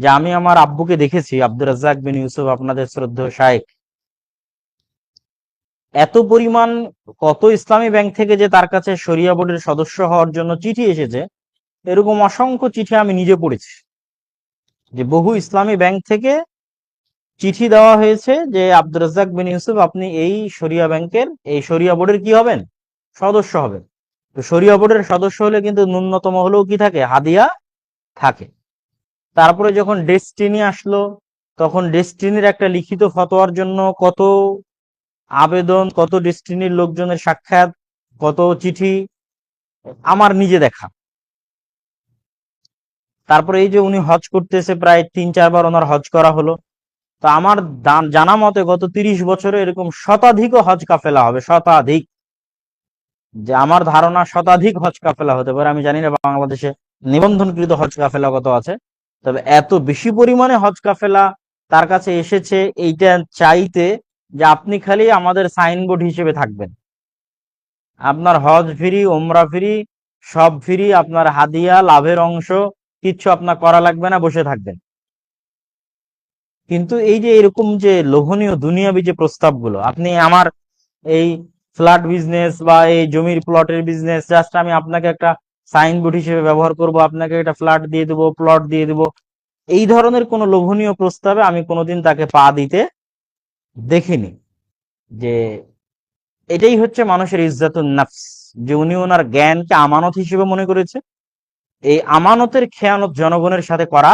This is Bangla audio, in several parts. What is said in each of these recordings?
যে আমি আমার আব্বুকে দেখেছি, আব্দুর রাজ্জাক বিন ইউসুফ, আপনাদের শ্রদ্ধেয় শায়েক এত পরিমাণ, কত ইসলামী ব্যাংক থেকে যে তার কাছে শরিয়া বোর্ডের সদস্য হওয়ার জন্য চিঠি এসেছে, এরকম অসংখ্য চিঠি আমি নিজে পড়েছি। যে বহু ইসলামী ব্যাংক থেকে চিঠি দেওয়া হয়েছে যে, আব্দুর রাজ্জাক বিন ইউসুফ, আপনি এই শরিয়া ব্যাংকের, এই শরিয়া বোর্ডের কি হবেন? সদস্য হবেন। তো শরিয়া বোর্ডের সদস্য হলে কিন্তু ন্যূনতম হলেও কি থাকে? হাদিয়া থাকে। তারপরে যখন ডেস্টিনি আসলো, তখন ডেস্টিনির একটা লিখিত ফতোয়ার জন্য কত আবেদন, কত ডেস্টিনির লোকজনের সাক্ষাৎ, কত চিঠি আমার নিজে দেখা। তারপরে এই যে উনি হজ করতেছে, প্রায় তিন চারবার ওনার হজ করা হলো। তো আমার জানা মতে গত তিরিশ বছরে এরকম শতাধিক হজ কাফেলা হবে, শতাধিক। যে আমার ধারণা শতাধিক হজ কাফেলা হতে পারে, আমি জানি না বাংলাদেশে নিবন্ধনকৃত হজ কাফেলা কত আছে। তবে এত বেশি পরিমাণে হজ কাফেলা তার কাছে এসেছে এইটা চাইতে যে আপনি খালি আমাদের সাইনবোর্ড হিসেবে থাকবেন। আপনার হজ ফ্রি ওমরা ফ্রি, সব ফ্রি, আপনার হাদিয়া, লাভের অংশ, কিচ্ছু আপনার করা লাগবে না, বসে থাকবেন। কিন্তু এই যে এরকম যে লোভনীয় দুনিয়াবি যে প্রস্তাবগুলো, আপনি আমার এই ফ্ল্যাট বিজনেস বা এই জমির প্লটের বিজনেস জাস্ট আমি আপনাকে একটা সাইনবোর্ড হিসেবে ব্যবহার করব, আপনাকে একটা ফ্ল্যাট দিয়ে দেবো, প্লট দিয়ে দেবো। এই ধরনের কোনো লোভনীয় প্রস্তাবে আমি কোনোদিন তাকে পা দিতে দেখিনি। যে এটাই হচ্ছে মানুষের ইজ্জাতুন নাফস, যে উনি ওনার জ্ঞানকে আমানত হিসেবে মনে করেছে। এই আমানতের খেয়ানত জনগণের সাথে করা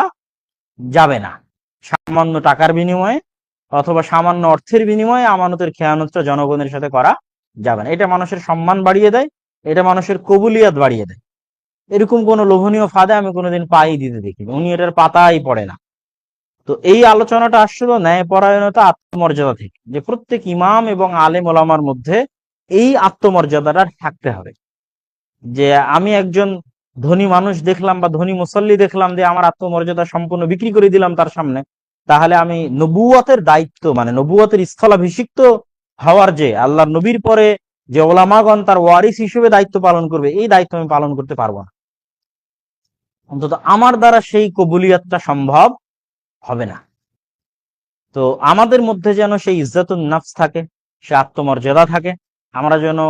যাবে না। সামান্য টাকার বিনিময়ে অথবা সামান্য অর্থের বিনিময়ে আমানতের খেয়ানতটা জনগণের সাথে করা যাবে না। এটা মানুষের সম্মান বাড়িয়ে দেয়, এটা মানুষের কবুলিয়াত বাড়িয়ে দেয়। এরকম কোন লোভনীয় ফাঁদে আমি কোনোদিন পাই দিতে দেখিনি। উনি এটার পাতাই পড়ে না। তো এই আলোচনাটা আসছিল ন্যায় পরায়ণতা আত্মমর্যাদা থেকে, যে প্রত্যেক ইমাম এবং আলেম ওলামার মধ্যে এই আত্মমর্যাদাটা থাকতে হবে। যে আমি একজন ধনী মানুষ দেখলাম বা ধনী মুসল্লি দেখলাম যে আমার আত্মমর্যাদা সম্পূর্ণ বিক্রি করে দিলাম তার সামনে, তাহলে আমি নবুয়তের দায়িত্ব মানে নবুয়তের স্থলাভিষিক্ত হওয়ার যে আল্লাহর নবীর পরে যে ওলামাগণ তার ওয়ারিস হিসেবে দায়িত্ব পালন করবে, এই দায়িত্ব আমি পালন করতে পারব না। অন্তত আমার দ্বারা সেই কবুলিয়াতটা সম্ভব হবে না। তো আমাদের মধ্যে যেন সেই ইজ্জাতুন নাফস থাকে, সে আত্মমর্যাদা থাকে, আমরা যেন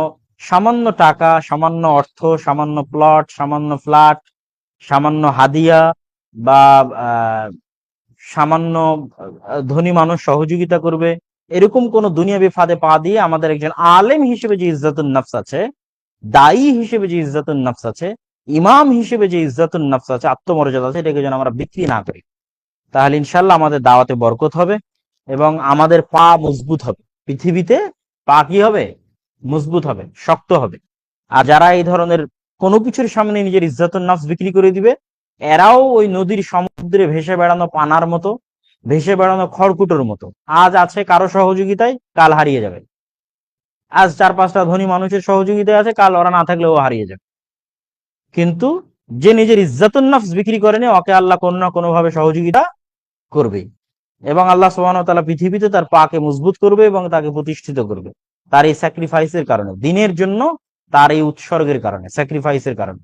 সামান্য টাকা, সামান্য অর্থ, সামান্য প্লট সামান্য ফ্ল্যাট সামান্য হাদিয়া বা সামান্য ধনী মানুষ সহযোগিতা করবে, এরকম কোন দুনিয়া ফাঁদে পা দিয়ে আমাদের একজন আলেম হিসেবে যে ইজ্জাতুন নফস আছে, দায়ী হিসেবে যে ইজ্জাতুন নফস আছে ইমাম হিসেবে যে ইজ্জাতুন নফস আছে, আত্মমর্যাদা আছে, এটাকে যেন আমরা বিক্রি না করি। তাহলে ইনশাল্লাহ আমাদের দাওয়াতে বরকত হবে এবং আমাদের পা মজবুত হবে। পৃথিবীতে পা কি হবে? মজবুত হবে, শক্ত হবে। আর যারা এই ধরনের কোনো কিছুর সামনে নিজের ইজ্জাতুন নাফস বিক্রি করে দিবে, এরাও ওই নদীর সমুদ্রে ভেসে বেড়ানো পানার মতো, ভেসে বেড়ানো খড়কুটোর মতো। আজ আছে কারও সহযোগিতায়, কাল হারিয়ে যাবে। আজ চার পাঁচটা ধনী মানুষের সহযোগিতায় আছে, কাল ওরা না থাকলে ও হারিয়ে যাবে। কিন্তু যে নিজের ইজ্জাতুন নফস বিক্রি করেনি ওকে আল্লাহ কোনো না কোনোভাবে সহযোগিতা করবে। এবং আল্লাহ সোহান তালা পৃথিবীতে তার পাকে মজবুত করবে এবং তাকে প্রতিষ্ঠিত করবে। তার এই স্যাক্রিফাইসের কারণে, দিনের জন্য তার এই উৎসর্গের কারণে স্যাক্রিফাইসের কারণে।